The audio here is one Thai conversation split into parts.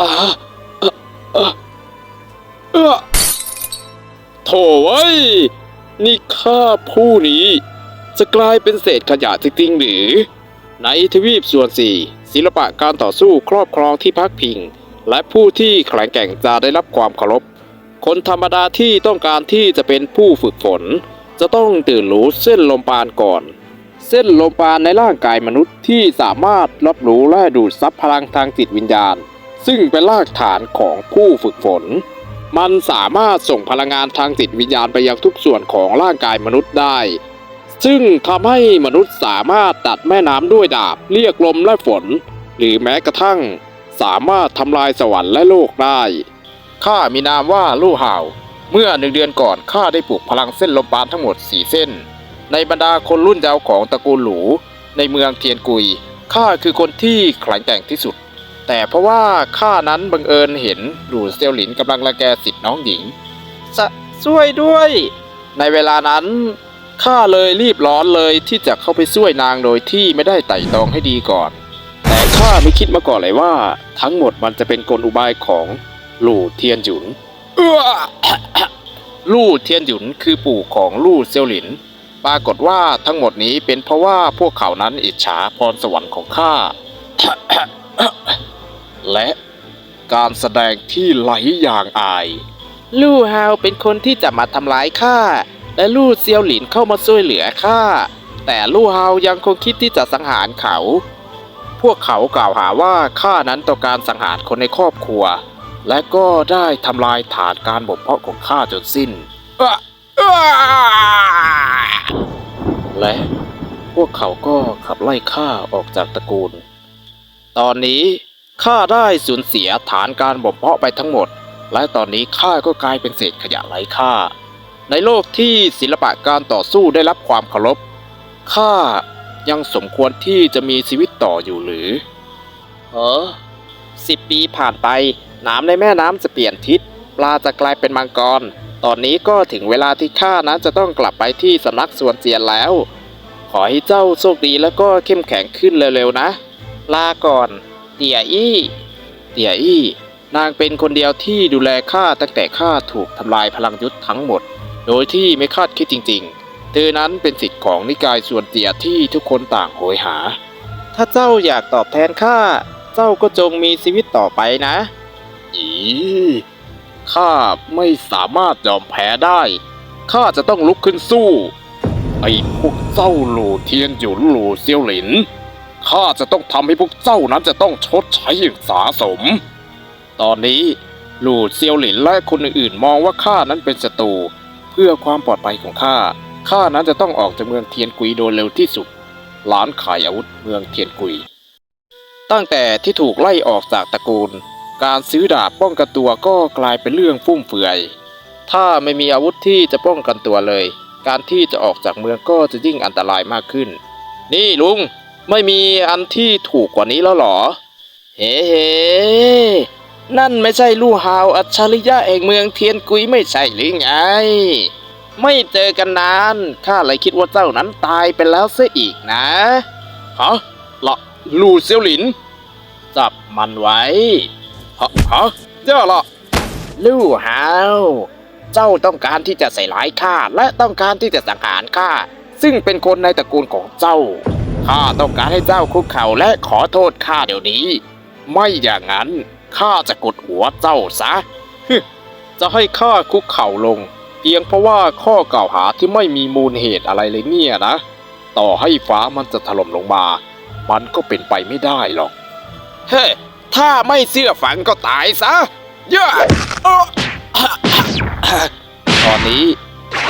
อ่าอ่อเอ่อเอ่อโถ่เว้ย นี่ข้าผู้นี้ จะกลายเป็นเศษขยะจริงๆหรือ ในทวีปส่วนสี่ศิลปะการต่อสู้ครอบครองที่พักพิง และผู้ที่แข็งแกร่งจะได้รับความเคารพ คนธรรมดาที่ต้องการที่จะเป็นผู้ฝึกฝน จะต้องตื่นรู้เส้นลมปานก่อนเส้นลมปานในร่างกายมนุษย์ที่สามารถรับรู้และดูดซับพลังทางจิตวิญญาณ ซึ่งเป็นรากฐานของผู้ฝึกฝน มันสามารถส่งพลังงานทางจิตวิญญาณไปยังทุกส่วนของร่างกายมนุษย์ได้ ซึ่งทำให้มนุษย์สามารถตัดแม่น้ำด้วยดาบเรียกลมและฝน หรือแม้กระทั่ง สามารถทำลายสวรรค์และโลกได้ข้ามีนามว่าลู่ห่าว เมื่อหนึ่งเดือนก่อนข้าได้ปลูกพลังเส้นลมปานทั้งหมดสี่เส้น ในบรรดาคนรุ่นเยาว์ของตระกูลหลูในเมืองเทียนกุยข้าคือคนที่แข็งแกร่งที่สุด แต่เพราะว่าข้านั้นบังเอิญเห็นหลูเซียวหลินกำลังรังแกสิทธิ์น้องหญิงสะช่วยด้วย ในเวลานั้นข้าเลยรีบร้อนเลยที่จะเข้าไปช่วยนางโดยที่ไม่ได้ไต่ตรองให้ดีก่อน แต่ข้าไม่คิดมาก่อนเลยว่า ทั้งหมดมันจะเป็นกลอุบายของหลู่เทียนหยุนเอื้อลู่เทียนหยุนคือปู่ของลู่เซียวหลิน ปรากฏว่าทั้งหมดนี้เป็นเพราะว่าพวกเขานั้นอิจฉาพรสวรรค์ของข้า และการแสดงที่ไหลอย่างอาย ลู่ฮาวเป็นคนที่จะมาทำร้ายข้าและลู่เซียวหลินเข้ามาช่วยเหลือข้าแต่ลู่ฮาวยังคงคิดที่จะสังหารเขา พวกเขากล่าวหาว่าข้านั้นต้องการสังหารคนในครอบครัว และก็ได้ทำลายฐานการบ่มเพาะของข้าจนสิ้นและพวกเขาก็ขับไล่ข้าออกจากตระกูล ตอนนี้ ข้าได้สูญเสียฐานการบ่มเพาะไปทั้งหมด และตอนนี้ข้าก็กลายเป็นเศษขยะไร้ค่า ในโลกที่ศิลปะการต่อสู้ได้รับความเคารพข้ายังสมควรที่จะมีชีวิตต่ออยู่หรือเออสิบปีผ่านไป น้ำในแม่น้ำจะเปลี่ยนทิศ ปลาจะกลายเป็นมังกร ตอนนี้ก็ถึงเวลาที่ข้านั้นจะต้องกลับไปที่สำนักส่วนเจียนแล้ว ขอให้เจ้าโชคดีแล้วก็เข้มแข็งขึ้นเร็วๆนะ ลาก่อน เตี่ยอี้เตี่ยอี้ นางเป็นคนเดียวที่ดูแลข้าตั้งแต่ข้าถูกทำลายพลังยุทธ์ทั้งหมด โดยที่ไม่คาดคิดจริง ๆ เธอนั้นเป็นสิทธิ์ของนิกายส่วนเตี่ยที่ทุกคนต่างโหยหา ถ้าเจ้าอยากตอบแทนข้า เจ้าก็จงมีชีวิตต่อไปนะ อีข้าไม่สามารถยอมแพ้ได้ ข้าจะต้องลุกขึ้นสู้ ไอ้พวกเจ้าหลูเทียนหยุนหลูเซียวหลิน ข้าจะต้องทำให้พวกเจ้านั้นจะต้องชดใช้อย่างสาสม ตอนนี้หลู่เซียวหลินและคนอื่นๆ มองว่าข้านั้นเป็นศัตรูเพื่อความปลอดภัยของข้าข้านั้นจะต้องออกจากเมืองเทียนกุยโดยเร็วที่สุดร้านขายอาวุธเมืองเทียนกุย ตั้งแต่ที่ถูกไล่ออกจากตระกูล การซื้อดาบป้องกันตัวก็กลายเป็นเรื่องฟุ่มเฟือย ถ้าไม่มีอาวุธที่จะป้องกันตัวเลย การที่จะออกจากเมืองก็จะยิ่งอันตรายมากขึ้น นี่ลุง ไม่มีอันที่ถูกกว่านี้แล้วหรอ เฮ้เฮ้นั่นไม่ใช่ลู่ฮาวอัจฉริยะแห่งเมืองเทียนกุยไม่ใช่หรือไง ไม่เจอกันนาน ข้าเลยคิดว่าเจ้านั้นตายไปแล้วเสียอีกนะฮะละลู่เซียวหลิน จับมันไว้ฮะฮะเจ้าละลู่ฮาวเจ้าต้องการที่จะใส่ร้ายข้าและต้องการที่จะสังหารข้าซึ่งเป็นคนในตระกูลของเจ้า ข้าต้องการให้เจ้าคุกเข่าและขอโทษข้าเดี๋ยวนี้ ไม่อย่างนั้นข้าจะกดหัวเจ้าซะ จะให้ข้าคุกเข่าลง เพียงเพราะว่าข้อกล่าวหาที่ไม่มีมูลเหตุอะไรเลยเนี่ยนะ ต่อให้ฟ้ามันจะถล่มลงมา มันก็เป็นไปไม่ได้หรอก เฮ้ถ้าไม่เชื่อฝังก็ตายซะเยอะเอ้ตอนนี้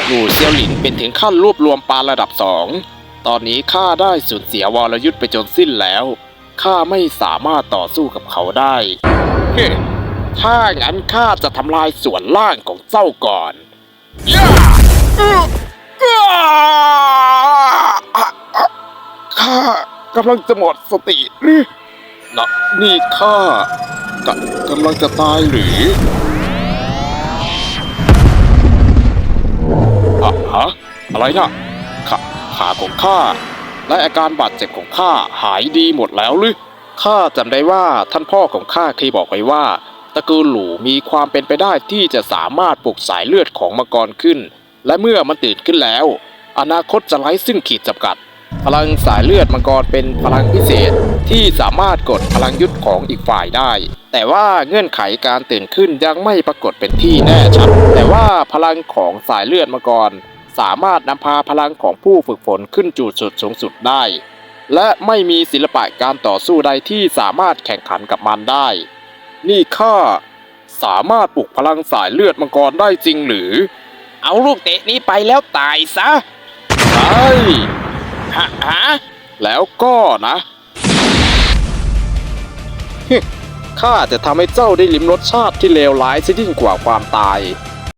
อยู่เซียวหลินเป็นถึงขั้นรวบรวมปลาระดับสอง ตอนนี้ข้าได้สูญเสียวรยุทธ์ไปจนสิ้นแล้วข้าไม่สามารถต่อสู้กับเขาได้เฮ้ถ้างั้นข้าจะทำลายส่วนล่างของเจ้าก่อนย่าอื้ออ้าข้ากำลังจะหมดสติหรือนะนี่ข้ากะกำลังจะตายหรืออะฮะอะไรนะ ขาของข้า และอาการบาดเจ็บของข้าหายดีหมดแล้วหรือข้าจำได้ว่าท่านพ่อของข้าเคยบอกไว้ว่าตระกูลหลูมีความเป็นไปได้ที่จะสามารถปลุกสายเลือดของมังกรขึ้น และเมื่อมันตื่นขึ้นแล้ว อนาคตจะไร้ซึ่งขีดจำกัด พลังสายเลือดมังกรเป็นพลังพิเศษที่สามารถกดพลังยุทธของอีกฝ่ายได้ แต่ว่าเงื่อนไขการตื่นขึ้นยังไม่ปรากฏเป็นที่แน่ชัด แต่ว่าพลังของสายเลือดมังกร สามารถนำพาพลังของผู้ฝึกฝนขึ้นจุดสุดสูงสุดได้ และไม่มีศิลปะการต่อสู้ใดที่สามารถแข่งขันกับมันได้ นี่ข้าสามารถปลุกพลังสายเลือดมังกรได้จริงหรือ เอาลูกเตะนี้ไปแล้วตายซะใช่ฮะฮะแล้วก็นะข้าจะทำให้เจ้าได้ลิ้มรสชาติที่เลวร้ายซะยิ่งกว่าความตาย